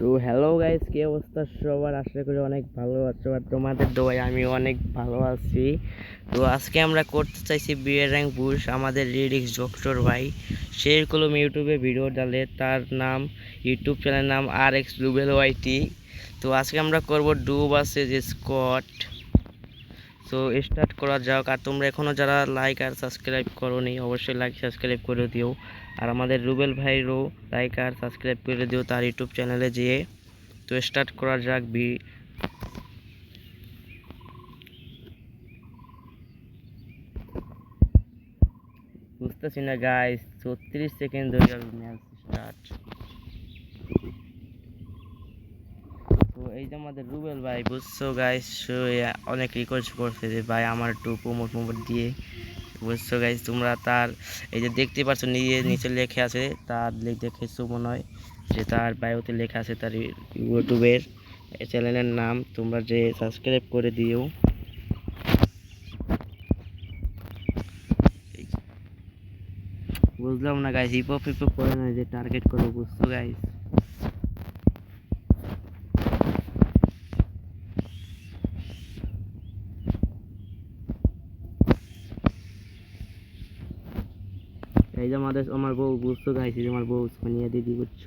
তো hello guys কি অবস্থা সবার? আশা করি অনেক ভালো আছো আর তোমাদের দোয়াই আমি অনেক ভালো আছি। তো আজকে আমরা করতে চাইছি বিয়ের র্যাং বুশ আমাদের লিরিক্স ডক্টর ভাই। সে সেরকম ইউটিউবে ভিডিও ডালে, তার নাম, ইউটিউব চ্যানেলের নাম আর এক্স লুবেল ওয়াইটি তো আজকে আমরা করব ডুব আছে যে স্কট তো স্টার্ট করা যাক। আর তোমরা এখনও যারা লাইক আর সাবস্ক্রাইব করোনি, অবশ্যই লাইক সাবস্ক্রাইব করে দিও। আর আমাদের রুবেল ভাইরও লাইক আর সাবস্ক্রাইব করে দিও তার ইউটিউব চ্যানেলে যেয়ে। তো স্টার্ট করা যাক বি। বুঝতেছি না গাইস ছত্রিশ সেকেন্ড ধরে ম্যাচ স্টার্ট তো এই যে আমাদের রুবেল ভাই, বুঝছ গাইস অনেক রিকোয়েস্ট করছে যে, ভাই, আমার একটু প্রমোট প্রমোট দিয়ে। বুঝছ গাইস তোমরা তার, এই যে দেখতে পাচ্ছ নিজে নিচে লেখা আছে, তার দেখেছ মনে হয় যে তার বায়োতে লেখা আছে তার ইউটিউবের চ্যানেলের নাম। তোমরা যে সাবস্ক্রাইব করে দিও। বুঝলাম না গাইস হিপ হপ করে না যে টার্গেট করব, বুঝছ গাইস এই যে আমাদের আমার বউ বুঝছ গাইস এই যে আমার বউ সোনিয়া দিদি, বুঝছ?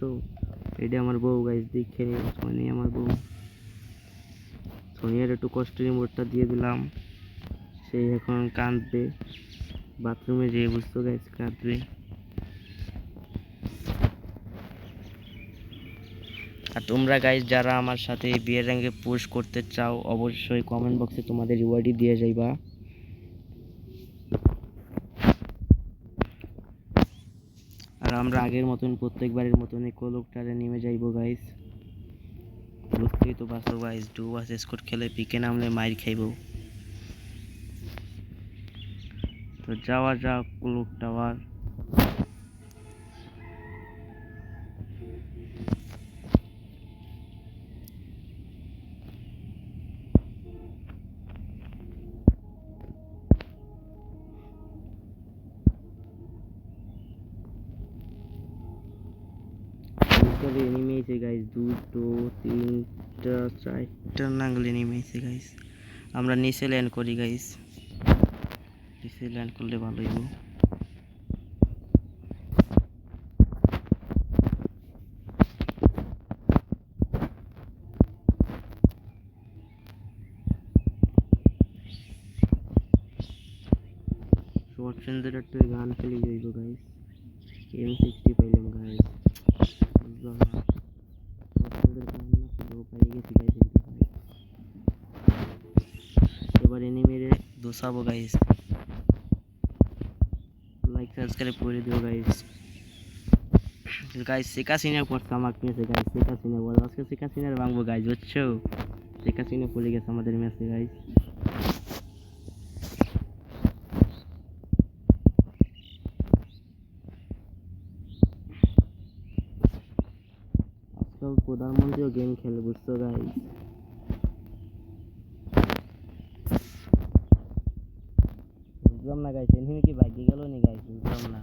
এটা আমার বউ গাইস দেখে নিও সোনিয়া আমার বউ। সোনিয়ার একটু কষ্ট রিমোটটা দিয়ে দিলাম। সেই এখন কাঁদবে। বাথরুমে যেয়ে বুঝছ গাইস কাঁদবে। আর তোমরা গাইস যারা আমার সাথে বিয়ের রঙে পোস্ট করতে চাও, অবশ্যই কমেন্ট বক্সে তোমাদের রিওয়ার্ডই দিয়ে যাইবা আর আমরা আগের মতন, প্রত্যেকবারের মতন কোলকটারে নেমে যাইবো গাইস বুঝতেই তো পারছ গাইস ডু বাস স্কোর খেলে পিকে নামলে মাইর খাইবো। তো যাওয়া যাক কোলক টাওয়ার করে এনিমি আছে গাইস দুটো, তিনটা, চারটা নাঙ্গল এনিমি আছে গাইস আমরা নিচে ল্যান্ড করি গাইস নিচে ল্যান্ড করলে ভালো হইব শর্ট একটা গান খেলে যাইব গাইস এম সিক্সটি পাইলাম বুঝলাম না রেঞ্জের গান না গাইস এবার দোসাবো গাইস লাইক সাবস্ক্রাইব করে দিও গাইস গাইস শেখা সিনে পড়ছে আমার মেসে গাইস শেখা সিনে বল আজকে শেখা সিনের ভাঙবো গাইস বুঝছ শেখা সিনে পড়ে গেছে আমাদের মেসে গাইস আজকাল প্রধানমন্ত্রীও গেম খেলে, বুঝছ গাইস বুঝলাম না গাইস এনিমি কি ভাগ্যে গেল নি গাইস বুঝলাম না।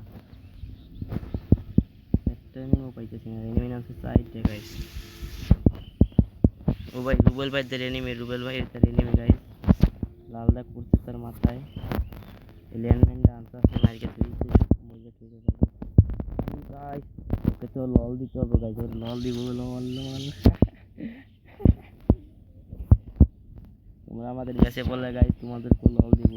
একটা এনিমিও পাইতেছি না এনিমি নামছে সাইডে ও ভাই, রুবেল ভাই তার এনিমি রুবেল ভাই গাইস লাল দাগ পড়ছে তার মাথায়। ল্যান্ডম্যানটা মরিকে তুলে গেল গাইস ওকে তো লল দিতে হবে ওর লল দিব লল লল তোমরা আমাদের কাছে বললে গাইস তোমাদের তো লল দিব।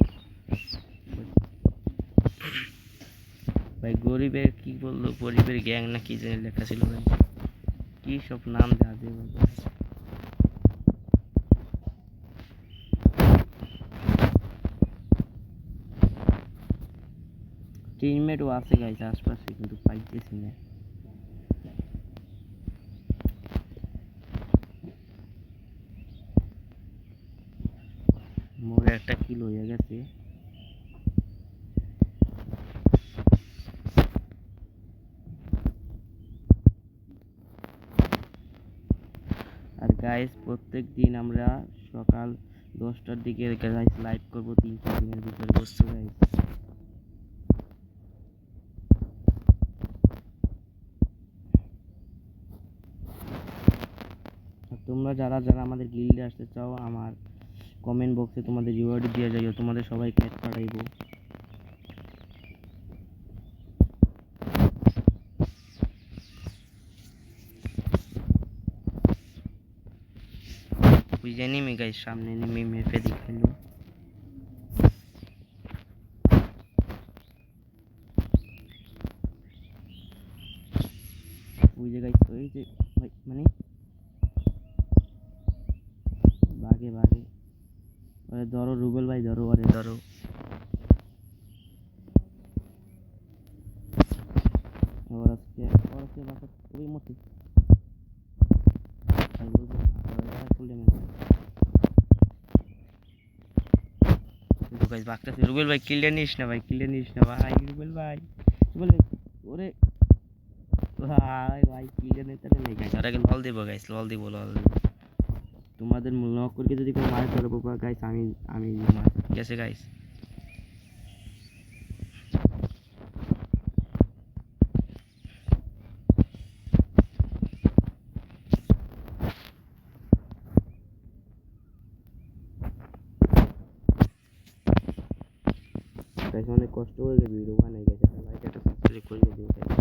ভাই, গরিবের কি বলল? গরিবের গ্যাং না কি জানি লেখা ছিল ভাই। কি সব নাম দেওয়া বলতো টিমমেটও আছে গাইস আশপাশে, কিন্তু পাইতেছি না মোর একটা কিল হয়ে গেছে। আর গাইস প্রত্যেক দিন আমরা সকাল দশটার দিকে গাইস লাইভ করব, তিন চার দিনের ভিতরে বসছো গাইস তোমরা যারা যারা আমাদের গিল্ডে আসতে চাও, আমার কমেন্ট বক্সে তোমাদের রিওয়ার্ড দিয়ে যাইও তোমাদের সবাই ক্যাট পাঠাইবো ওই যে নেমে গাই সামনে নেমে মেপে দেখাইলো ওই যে গাইস ওই যে মানে? বাগে বাগে। আরে ধরো রুবেল ভাই, ধরো, আরে ধরো। আবার আজকে, আবার রুবেল ভাই কিলটা নিস না ভাই কিলটা নিস না ভাই, রুবেল ভাই। রুবেল ভাই, ওরে। ভাই ভাই কিলটা নিতে নেই গাইস আর লল দেবো গাইস লল দিব লল দিব। তোমাদের নক করে যদি কেউ মার করব গাইস আমি আমি আছে গাইস গাইস অনেক কষ্ট হয়ে গেছে ভিডিও বানাই গেছে লাইক একটা সাবস্ক্রাইব করে দিও গাইস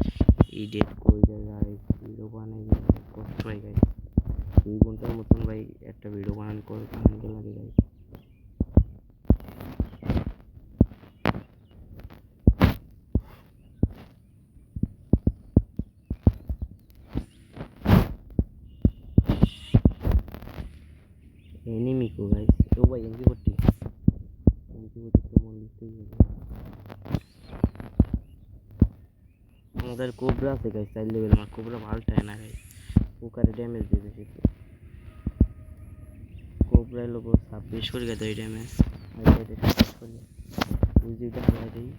এই ডেট করে গাইস ভিডিও বানাই গেছে কষ্ট হয়ে গেছে দুই ঘণ্টার মতন ভাই একটা ভিডিও বানান করে বানাতে লাগে গাইস এনিমি কো গাইস ও ভাই এমপি করতে? এমপি করতে তো মন দিতেই হবে। আমাদের কোবরা আছে গাইস চাইল্ড লেভেল আমার কোবরা ভালটায় না গাইস পোকারে ড্যামেজ দিয়ে বেশি কোবরা লোক ছাব্বিশ করে গেছে ওই ড্যামেজ হারা দিই।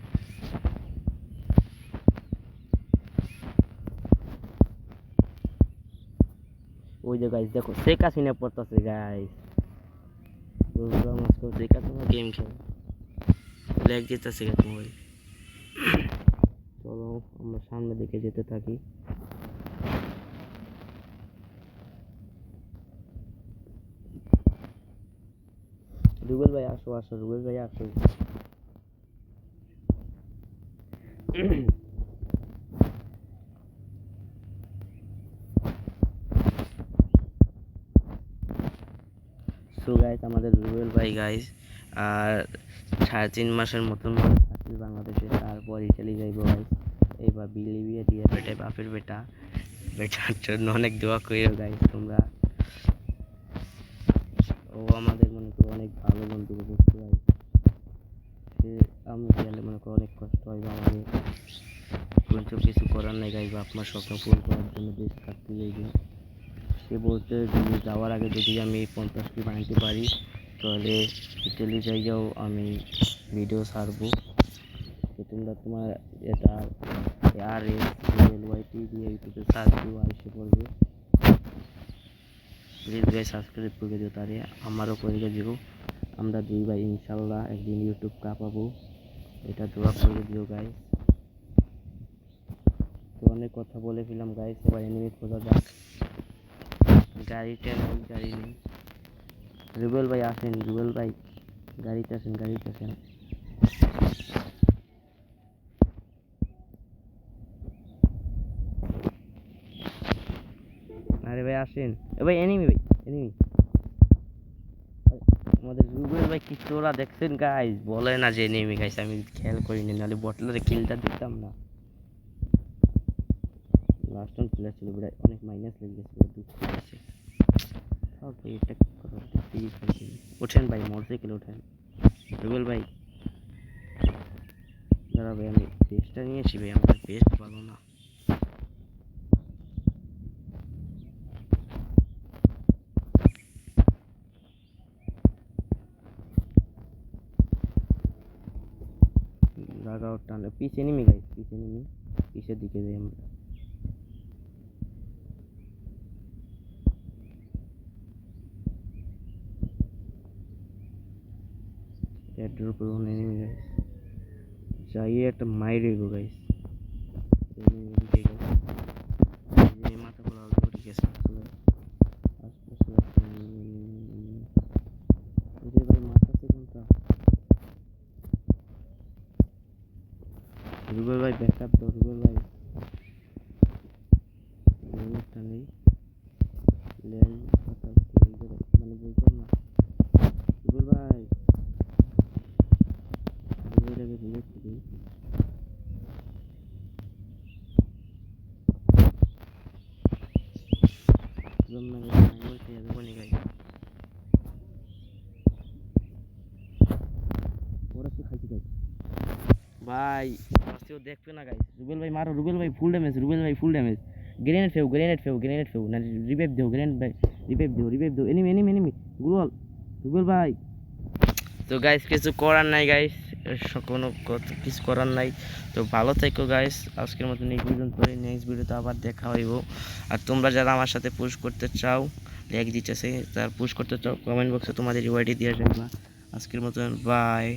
ওই যে গাইস দেখো শেখ হাসিনা পড়তেছে গাইস বুঝলাম আজকে শেখ হাসিনা গেম খেলে। লেগ যেতেছে গাইস মোবাইল চলো আমরা সামনের দিকে যেতে থাকি। রুবেল ভাই, আসো আসো, রুবেল ভাই, আসো। সো গাইস আমাদের রুবেল ভাই গাইস আর সাড়ে তিন মাসের মতন থাকবে বাংলাদেশে, তারপরই চলে যাইব গাইস এইবার বিলি বিয়ে দিয়ে বেটে বাপের বেটা, বেটার জন্য অনেক দোয়া করিও গাইস তোমরা। ও আমাদের মনে করো অনেক ভালো বন্ধু বুঝতে পারি সে আমি গেলে মনে করো অনেক কষ্ট হয় বা আমাদের কিন্তু কিছু করার নেই গাইব আপনার স্বপ্ন পূরণ করার জন্য দেশ থাকতে যাইবে সে বলতে যদি যাওয়ার আগে যদি আমি পঞ্চাশটি বানাইতে পারি, তাহলে ইটালি যাও, আমি ভিডিও ছাড়বো। তোমরা তোমার এটা আর এল ওয়াইটি দিয়ে ইউটিউবে সার্চ দিও এসে পড়বে। প্লিজ গাই সাবস্ক্রাইব করে দিও তারে আমারও করে দিও আমরা দুই ভাই ইনশাল্লাহ একদিন ইউটিউব কাঁপাবো এটা দোয়া করে দিও গাই তো অনেক কথা বলে ফেলাম গাই সবাই এনিমি খোঁজা যাক। গাড়িটা নেই গাড়ি নেই রুবেল ভাই আসেন, রুবেল ভাই, গাড়িতে আসেন গাড়িতে আসেন আরে ভাই আসেন। ভাই এনিমি ভাই এনিমি আমাদের রুবেল ভাই কি তোরা দেখছেন গাইস বলে না যে এনিমি গাইস আমি খেয়াল করিনি, নাহলে বটলারে কিলটা দিতাম না। লাস্ট অন প্লেয়ার ছিল বিরাট, অনেক মাইনাস লেগে গেছে দুঃখ সব এটা ওঠেন ভাই মোটরসাইকেল ওঠেন। রুবেল ভাই দাঁড়া ভাই, আমি পেস্টটা নিয়েছি ভাই, আমাদের পেস্ট ভালো না। লাগাও টানে, পিছে নেমে গাইস পিছে নেমে, পিছের দিকে যাই আমরা। এটার উপর নেমে গাইস যাইয়ে একটা মাইরে গো গাইস রুবেল ভাই ব্যাকআপ দাও রুবেল ভাই। রুবেলটা নেই। লেন মানে বলতো না। রুবেল ভাই। রুবেলটাকে রিলেট করি Bye. আজকেও দেখবে না গাইস রুবেল ভাই, মারো, রুবেল ভাই ফুল ড্যামেজ রুবেল ভাই ফুল ড্যামেজ গ্রেনেড ফেউ গ্রেনেড ফেউ গ্রেনেড ফেউ না রিভাইভ দেও গ্রেনেড ভাই রিভাইভ দেও রিভাইভ দেও। এনিমি এনিমি এনিমি গুরুয়াল রুবেল ভাই। তো গাইস কিছু করার নাই গাইস কোনো কিছু করার নাই। তো, ভালো থেকো গাইস আজকের মতন এই পর্যন্ত নেক্সট ভিডিওতে আবার দেখা হইব। আর তোমরা যারা আমার সাথে পুশ করতে চাও লেখ দিতেছে তার পুশ করতে চাও কমেন্ট বক্সে তোমাদের রিওয়াইডি দিয়ে রাখবা আজকের মতন বাই